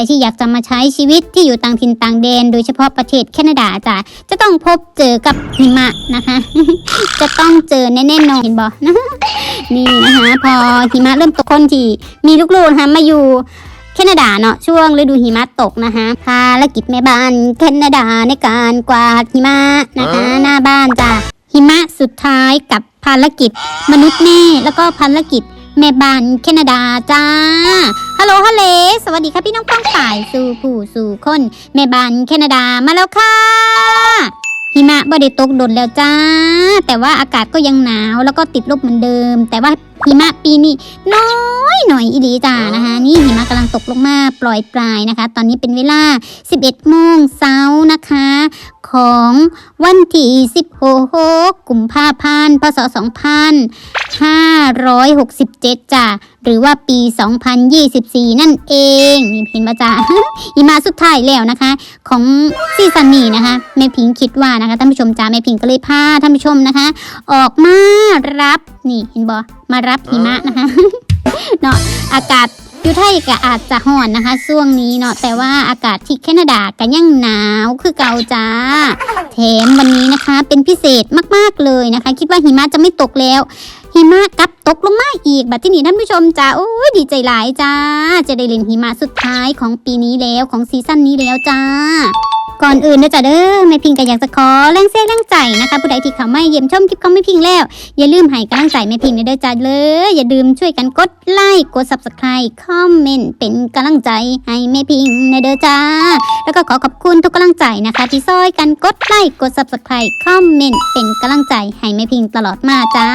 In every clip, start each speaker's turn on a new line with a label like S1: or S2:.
S1: ใครที่อยากจะมาใช้ชีวิตที่อยู่ต่างถิ่นต่างแดน โดยเฉพาะประเทศแคนาดาจ้ะจะต้องพบเจอกับหิมะนะคะ จะต้องเจอแน่ๆนอนเห็นบอนี่นะคะ พอหิมะเริ่มตกคนที่มีลูกๆนะคะมาอยู่แคนาดาเนาะช่วงฤดูหิมะตกนะคะภารกิจแม่บ้านแคนาดาในการกวาดหิมะนะคะ หน้าบ้านจ้ะหิมะสุดท้ายกับภารกิจมนุษย์แม่แล้วก็ภารกิจ แม่บ้านแคนาดาจ้า ฮัลโหลฮัลเลสวัสดีค่ะพี่น้องป้องฝ่ายสู่ผู้สู่คน แม่บ้านแคนาดามาแล้วค่ะ หิมะบ่ได้ตกดนแล้วจ้า แต่ว่าอากาศก็ยังหนาวแล้วก็ติดลบเหมือนเดิม แต่ว่าหิมะปีนี้น้อยหน่อยอีหลีจ้านะคะนี่หิมะกำลังตกลงมาปล่อยปลายนะคะ ตอนนี้เป็นเวลา 11โมงเช้านะคะ ของวันที่16กุมภาพันธ์พศ2567จ้ะ หรือว่าปี 2024 นั่นเองนี่เห็นปะจ๊ะหิมะสุดท้ายแล้วนะคะ ของซีซันนี้นะคะแม่พิงคิดว่านะคะท่านผู้ชมจ้าแม่พิงก็เลยพาท่านผู้ชมนะคะ ออกมารับนี่เห็นบอมารับหิมะนะคะเนาะอากาศอยู่ไทยก็อาจจะห่อนนะคะช่วงนี้เนาะแต่ว่าอากาศที่แคนาดาก็ยังหนาวคือเก่าจ้า แถมวันนี้นะคะเป็นพิเศษมากๆเลยนะคะ คิดว่าหิมะจะไม่ตกแล้ว หิมะกับตกลงมาอีก บัดที่นี่ท่านผู้ชมจ้าโอ้ยดีใจหลายจ้า จะได้เล่นหิมะสุดท้ายของปีนี้แล้วของซีซั่นนี้แล้วจ้า ก่อนอื่นนะจ๊ะเด้อแม่พิงก็อยากจะขอแรงเส้นแรงใจนะคะ ผู้ใดที่เขาไม่เยี่ยมชมคลิปของแม่พิงแล้ว อย่าลืมให้กำลังใจแม่พิงในเด้อจ้าเลย อย่าลืมช่วยกันกดไลค์กด subscribe คอมเมนต์เป็นกำลังใจให้แม่พิงในเด้อจ้าแล้วก็ขอขอบคุณทุกกำลังใจนะคะ ที่ซอยกันกดไลค์กด subscribe คอมเมนต์เป็นกำลังใจให้แม่พิงตลอดมาจ้า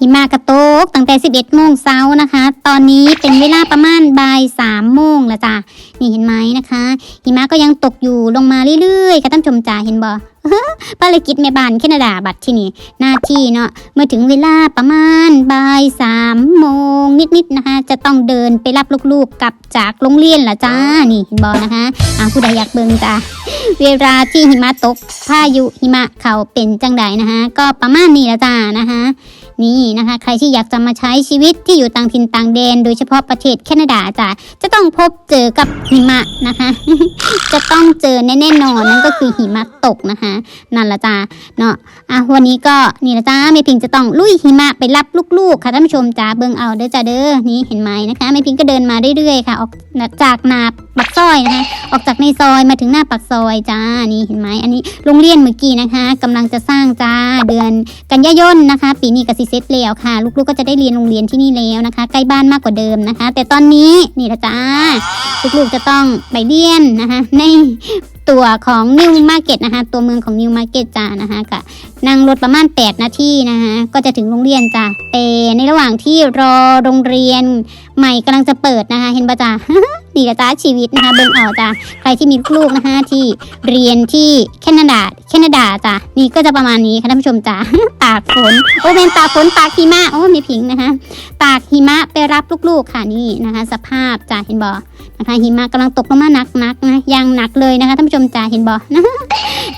S1: หิมะกระโตกตั้งแต่ 11โมงเช้านะคะ ตอนนี้เป็นเวลาประมาณบ่าย3โมงแล้วจ้า นี่เห็นไหมนะคะหิมะก็ยังตกอยู่ลงมาเรื่อยๆค่ะท่านชมจ๋าเห็นบ่ภารกิจแม่บ้านแคนาดาบัตรที่นี่หน้าที่เนาะเมื่อถึงเวลาประมาณบ่ายสามโมงนิดๆนะคะ จะต้องเดินไปรับลูกๆกลับจากโรงเรียนละจ้านี่เห็นบ่นะคะอ่าผู้ใดอยากเบิ่งจ้าเวลาที่หิมะตกพายุหิมะเขาเป็นจังใดนะคะ ก็ประมาณนี้ละจ้านะคะ นี่นะคะ ใครที่อยากจะมาใช้ชีวิตที่อยู่ต่างถิ่นต่างแดน โดยเฉพาะประเทศแคนาดาจ้ะจะต้องพบเจอกับหิมะนะคะ จะต้องเจอแน่ๆนอนนั่นก็คือหิมะตกนะคะ นั่นละจ้าเนาะอะวันนี้ก็นี่ละจ้าแม่พิงจะต้องลุยหิมะไปรับลูกๆค่ะท่านผู้ชมจ้าเบิ่งเอาเด้อจ้าเด้อนี่เห็นไหมนะคะแม่พิงก็เดินมาเรื่อยๆค่ะ ออกจากนาปักซอยนะคะ ออกจากในซอยมาถึงหน้าปากซอยจ้านี่เห็นไหมอันนี้โรงเรียนเมื่อกี้นะคะกำลังจะสร้างจ้าเดือนกันยายนนะคะ ปีนี้ก็สิเสร็จแล้วค่ะ ลูกๆก็จะได้เรียนโรงเรียนที่นี่แล้วนะคะ ใกล้บ้านมากกว่าเดิมนะคะ แต่ตอนนี้นี่ละจ้าลูกๆจะต้องไปเรียนนะคะ ในตัวของนิวมาร์เก็ตนะคะ ตัวเมืองของนิวมาร์เก็ตจ้านะคะกะนั่งรถประมาณ 8 นาทีนะคะก็จะถึงโรงเรียนจ้าแต่ในระหว่างที่รอโรงเรียนใหม่กำลังจะเปิดนะคะ เห็นปะจ้า นี่ละจ้าชีวิตนะคะเบิ่งเอาจ้าใครที่มีลูกนะคะที่เรียนที่แคนาดาแคนาดาจ้ะนี่ก็จะประมาณนี้ค่ะท่านผู้ชมจ้ะตากฝนโอ้เป็นตากฝนตากหิมะโอ้ไม่พิงนะคะตากหิมะไปรับลูกๆค่ะนี่นะคะ สภาพจ้ะเห็นบ่นะคะหิมะกำลังตกลงมาหนักๆนะยังหนักเลยนะคะท่านผู้ชมจ้ะเห็นบ่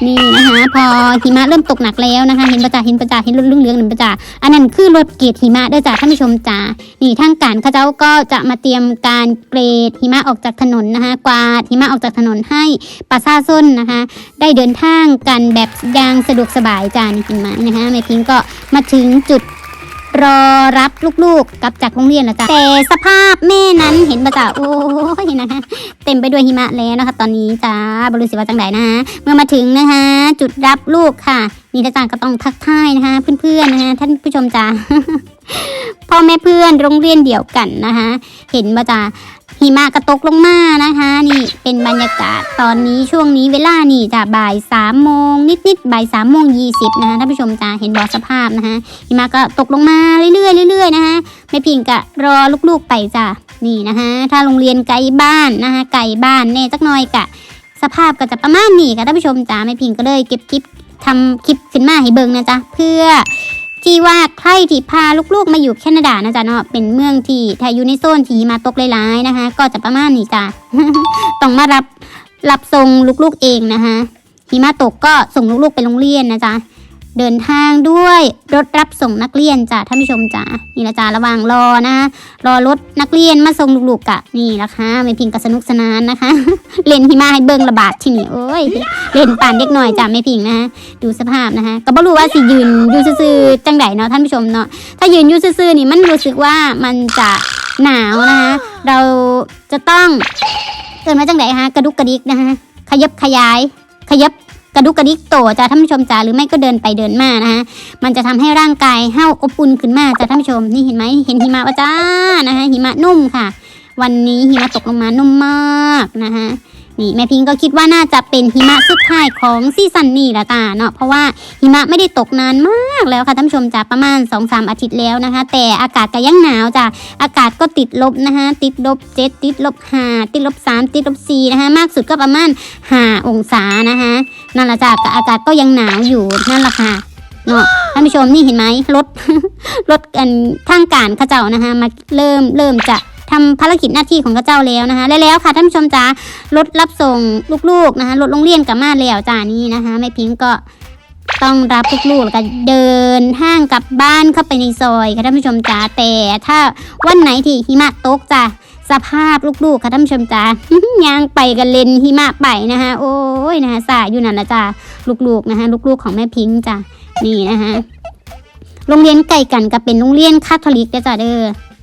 S1: นี่นะคะพอหิมะเริ่มตกหนักแล้วนะคะ เห็นประจ่าเห็นประจ่าเห็นรถเหลืองๆหนึ่งประจ่าอันนั้นคือรถเกรดหิมะด้อจ้ะท่านผู้ชมจ้ะนี่ทางการเขาเจ้าก็จะมาเตรียมการเกรดหิมะออกจากถนนนะคะกวาดหิมะออกจากถนนให้ประชาชนนะคะ ได้เดินทางกันแบบอย่างสะดวกสบายจ้านี่เห็นไหมนะคะแม่พิงก็มาถึงจุดรอรับลูกๆกลับจากโรงเรียนแล้วจ้ะแต่สภาพแม่นั้นเห็นปะจ้ะโอ้ยนะคะเต็มไปด้วยหิมะแล้วนะคะ ตอนนี้จ้าบริสุทธิ์ว่าจังไดนะคะเมื่อมาถึงนะคะ จุดรับลูกค่ะนี่ท่าก็ต้องทักทายนะคะเพื่อนๆนะคะท่านผู้ชมจ้าพ่อแม่เพื่อนโรงเรียนเดียวกันนะคะ เห็นปะจ้า หิมะกระตกลงมานะคะ นี่เป็นบรรยากาศตอนนี้ช่วงนี้เวลานี่จะบ่ายสามโมงนิดๆบ่ายสามโมงยี่สิบนะคะท่านผู้ชมจะเห็นบอสภาพนะคะหิมะก็ตกลงมาเรื่อยๆเรื่อยๆนะคะแม่พิงกะรอลูกๆไปจ้ะนี่นะคะ ถ้าโรงเรียนไกลบ้านนะคะไกลบ้านแน่สักหน่อยกะ สภาพก็จะประมาณนี้ค่ะท่านผู้ชมจ้าแม่พิงก็เลยเก็บคลิปทำคลิปขึ้นมาให้เบิ่งนะจ๊ะเพื่อ ที่ว่าใครที่พาลูกๆมาอยู่แคนาดานะจ๊ะเนาะเป็นเมืองที่ถ้าอยู่ในโซนที่มาตกหลายๆนะคะ ก็จะประมาณนี้จ้ะต้องมารับรับส่งลูกๆเองนะคะหิมะตกก็ส่งลูกๆไปโรงเรียนนะจ๊ะ เดินทางด้วยรถรับส่งนักเรียนจ้ะท่านผู้ชมจ้ะนี่ละจ้ะระหว่างรอนะรอรถนักเรียนมาส่งลูกๆกะนี่ละค่ะไม่พิงกับสนุกสนานนะคะ เล่นหิมะให้เบิ่งระบาดที่นี่โอ้ยเล่นป่านเด็กหน่อยจ้ะไม่พิงนะดูสภาพนะคะก็บ่รู้ว่าสิยืนยูซื่อจังไดเนาะท่านผู้ชมเนาะถ้ายืนยูซื่อๆนี่มันรู้สึกว่ามันจะหนาวนะคะเราจะต้องเกิดมาจังไดคะกระดุกกระดิกนะคะขยับขยาย ขยับ กระดุกกระดิกโตจ้ะท่านผู้ชมจ้าหรือไม่ก็เดินไปเดินมานะคะมันจะทำให้ร่างกายเห้าอบอุ่นขึ้นมากจ้ะท่านผู้ชมนี่เห็นไหมเห็นหิมะวะจ้านะคะหิมะนุ่มค่ะ วันนี้หิมะตกลงมานุ่มมากนะคะ นี่แม่พิงก็คิดว่าน่าจะเป็นหิมะสุดท้ายของซีซั่นนี้ละตาเนาะเพราะว่าหิมะไม่ได้ตกนานมากแล้วค่ะท่านผู้ชมจ้าประมาณ2อสอาทิตย์แล้วนะคะ แต่อากาศก็ยังหนาวจ้ะอากาศก็ติดลบนะคะติดลบเจ็ดติดลบห้าติดลบสามติดลบสี่นะคะมากสุดก็ประมาณห้าองศานะคะนั่นแหละจ้ะอากาศก็ยังหนาวอยู่นั่นแหละค่ะเนาะท่านผู้ชมนี่เห็นไหมรถรถกันทางการข้าเจ้านะคะมาเริ่มเริ่มจะ ทำภารกิจหน้าที่ของข้าเจ้าแล้วนะคะและแล้วค่ะท่านผู้ชมจ้ารถรับส่งลูกๆนะคะรถโรงเรียนกับมาแล้วจ้านี่นะคะแม่พิงก็ต้องรับลูกๆแล้วก็เดินห้างกลับบ้านเข้าไปในซอยค่ะท่านผู้ชมจ้าแต่ถ้าวันไหนที่หิมะตกจ้ะสภาพลูกๆค่ะท่านผู้ชมจ้าย่างไปกันเลนหิมะไปนะคะโอ้ยนะคะสายอยู่นั่นละจ้าลูกๆนะคะลูกๆของแม่พิงค์จ้ะนี่นะคะโรงเรียนไก่กันกับเป็นโรงเรียนคาทอลิกด้อจ้าเด้อ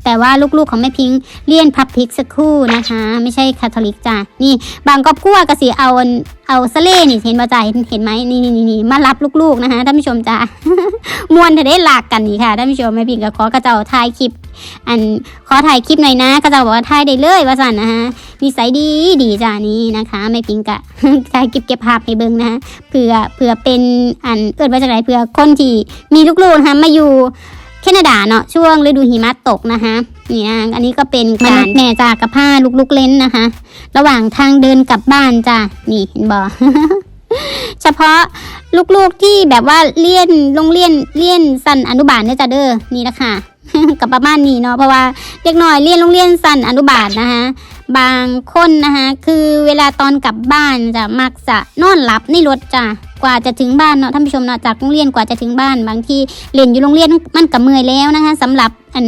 S1: แต่ว่าลูกๆของแม่พิงค์เรียนพับพิกสักครู่นะคะ ไม่ใช่คาทอลิกจ้ะนี่ บางครอบครัวก็สิเอาเอาสเล่นี่เห็นมาจ่าเห็นเห็นไหมนี่นี่นี่มารับลูกๆนะคะท่านผู้ชมจ้ามวนจะได้หลากกันนี่ค่ะท่านผู้ชมแม่พิงค์ก็ขอกระเจ้าถ่ายคลิป อันขอถ่ายคลิปหน่อยนะกระเจ้าบอกว่าถ่ายได้เลยว่าสันนะคะนิสัยดีดีจ้านี้นะคะแม่พิงค์กะถ่ายคลิปเก็บภาพให้เบิ่งนะเผื่อเผื่อเป็นอันเกิดมาจากไหนเผื่อคนที่มีลูกๆนะคะมาอยู่ นาดาเนาะช่วงฤดูหิมะตกนะคะนี่นะอันนี้ก็เป็นการแม่จากกับผ้าลูกๆเล่นนะคะ ระหว่างทางเดินกลับบ้านจ้ะนี่เห็นบอเฉพาะลูกๆที่แบบว่าเลี่ยนโรงเรียนเลี่ยนสันอนุบาลเนี่ยจ้ะเด้อนี่นะคะกับประมาณนี้เนาะเพราะว่าเด็กน้อยเรียนโรงเรียนสันอนุบาลนะคะบางคนนะคะคือเวลาตอนกลับบ้านจะมักจะนอนหลับในรถจ้ะ กว่าจะถึงบ้านเนาะท่านผู้ชมเนาะจากโรงเรียนกว่าจะถึงบ้าน บางทีเรียนอยู่โรงเรียนมันกับเมื่อยแล้วนะคะสำหรับอัน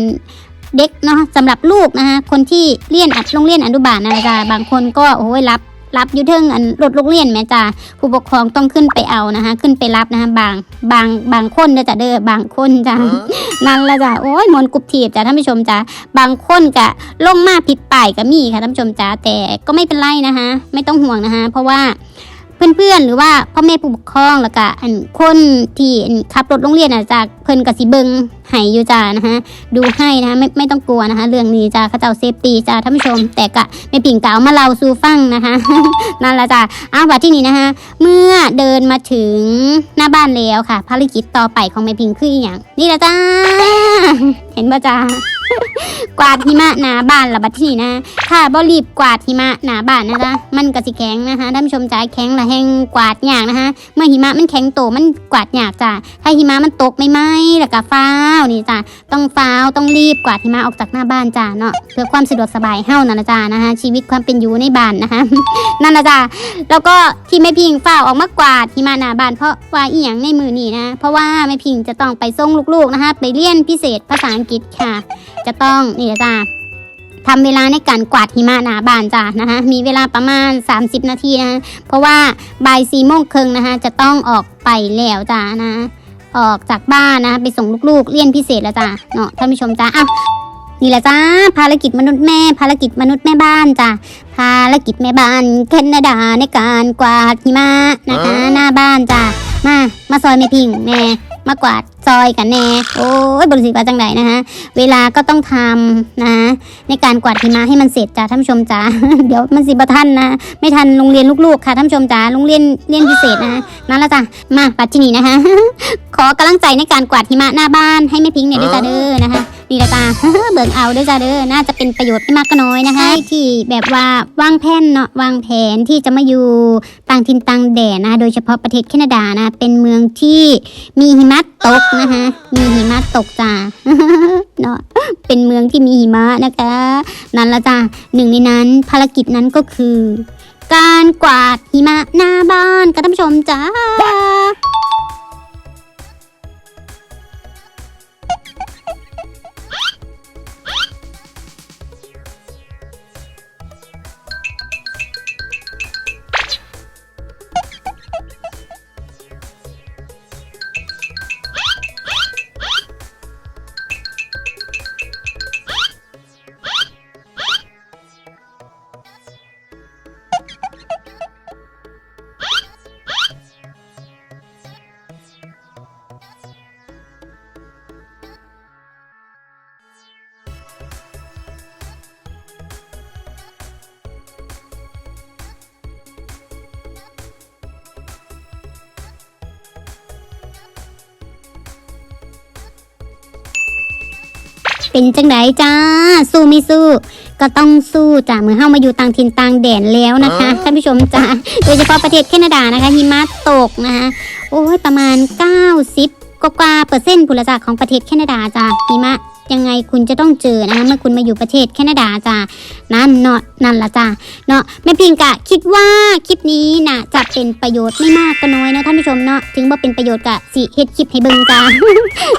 S1: เด็กเนาะสำหรับลูกนะคะคนที่เรียนอัดโรงเรียนอนุบาลนะจ๊ะบางคนก็โอ้ยรับรับอยู่เทิงอันรถโรงเรียนแม่จ้าผู้ปกครองต้องขึ้นไปเอานะคะ ขึ้นไปรับนะคะบางบางบางคนเด้อจ้ะเด้อบางคนจ้ะนั่นละจ้ะโอ้ยมวนกรุบทีบจ้ะท่านผู้ชมจ้ะบางคนกะลงมาผิดป่ายก็มีค่ะท่านผู้ชมจ้ะแต่ก็ไม่เป็นไรนะคะ ไม่ต้องห่วงนะคะ เพราะว่า เพื่อนๆ หรือว่าพ่อแม่ผู้ปกครองแล้วก็อันคนที่ขับรถโรงเรียนอะจากเพิ่นกับสิเบิงให้อยู่จ้านะคะดูให้นะคะไม่ไม่ต้องกลัวนะคะ เรื่องนี้จ้าเขาเจ้าเซฟตี้จ้าท่านผู้ชม แต่กะไม่ปิ่งกาวมาเล่าสู่ฟังนะคะนั่นละจ้าอ้าวว่าที่นี่นะคะเมื่อเดินมาถึงหน้าบ้านแล้วค่ะ ภารกิจต่อไปของแม่พิงคืออย่างนี่ละจ้าเห็นป่ะจ้า กวาดหิมะหนาบ้านละบัดที่นี่นะ ถ้าบ่รีบกวาดหิมะหนาบ้านนะจ๊ะมันก็สิแข็งนะคะท่านผู้ชมจ้าแข็งละแห้งกวาดยากนะคะ เมื่อหิมะมันแข็งโตมันกวาดยากจ้าถ้าหิมะมันตกไม่ไหมแล้วก็ฟ้าวนี่จ้าต้องฟ้าวต้องรีบกวาดหิมะออกจากหน้าบ้านจ้าเนาะเพื่อความสะดวกสบายเฮ้านั่นละจ้านะคะชีวิตความเป็นอยู่ในบ้านนะคะนั่นละจ้าแล้วก็ที่แม่พิงฝ้าวออกมากวาดที่มาหนาบ้านเพราะว่าอีหยังในมือนี่นะ เพราะว่าแม่พิงจะต้องไปส่งลูกๆนะคะ ไปเรียนพิเศษภาษาอังกฤษค่ะจะต้องนี่แหละจ้าทำเวลาในการกวาดหิมะหน้าบ้านจ้านะคะมีเวลาประมาณ 30 นาทีนะเพราะว่าบ่ายสี่โมงครึ่งนะคะจะต้องออกไปแล้วจ้านะออกจากบ้านนะคะไปส่งลูกๆเรียนพิเศษแล้วจ้าเนาะท่านผู้ชมจ้าอ้าวนี่แหละจ้าภารกิจมนุษย์แม่ ภารกิจมนุษย์แม่บ้านจ้าภารกิจแม่บ้านแคนาดาในการกวาดหิมะนะคะ หน้าบ้านจ้ะมามาซอยแม่พิงแน่มากวาด ซอยกันแน่ โอ้ยบริสิทธิ์ว่าจังไดนะคะเวลาก็ต้องทำนะในการกวาดหิมะให้มันเสร็จจ้าท่านผู้ชมจ้าเดี๋ยวมันสิบทันนะ ไม่ทันโรงเรียนลูกๆค่ะท่านผู้ชมจ้าโรงเรียนเรียนพิเศษนะนั่นละจ้ะมาปัดที่นี่นะคะ ขอกำลังใจในการกวาดหิมะหน้าบ้านให้แม่พิงเนี่ยด้วยจ้าเด้อนะคะ นี่ละจ้าเบิ่งเอาด้วยจ้าเด้อน่าจะเป็นประโยชน์ไม่มากก็น้อยนะคะ ที่แบบว่าวางแผนเนาะวางแผนที่จะมาอยู่ต่างถิ่นต่างแดนนะคะโดยเฉพาะประเทศแคนาดานะ เป็นเมืองที่มีหิมะตกนะคะ มีหิมะตกจ้าเนาะเป็นเมืองที่มีหิมะนะคะ นั่นละจ้าหนึ่งในนั้นภารกิจนั้นก็คือ การกวาดหิมะหน้าบ้านกับท่านผู้ชมจ้า เป็นจังไดจ้า สู้ไม่สู้ ก็ต้องสู้จ้ะเมื่อเฮามาอยู่ต่างถิ่นต่างแดนแล้วนะคะท่านผู้ชมจ้าโดยเฉพาะประเทศแคนาดานะคะหิมะตกนะคะโอ้ยประมาณ 90กว่าๆเปอร์เซ็นต์พุนละจ้าของประเทศแคนาดาจ้าหิมะ ยังไงคุณจะต้องเจอนะคะเมื่อคุณมาอยู่ประเทศแคนาดาจ้านั่นเนาะนั่นละจ้าเนาะแม่พิงกะคิดว่าคลิปนี้น่ะจะเป็นประโยชน์ไม่มากก็น้อยเนาะท่านผู้ชมเนาะถึงว่าเป็นประโยชน์กะสิเฮ็ดคลิปให้เบิ่งจ้า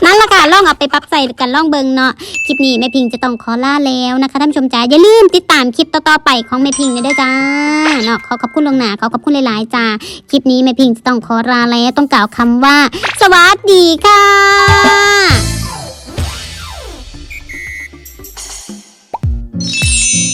S1: นั่นละค่ะลองเอาไปปรับใส่กันลองเบิ่งเนาะคลิปนี้แม่พิงจะต้องขอลาแล้วนะคะท่านผู้ชมจ๋าอย่าลืมติดตามคลิปต่อๆไปของแม่พิงนะเด้อจ้าเนาะขอขอบคุณลงหนาขอขอบคุณหลายๆจ้าคลิปนี้แม่พิงจะต้องขอลาแล้วต้องกล่าวคำว่า สวัสดีค่ะ Música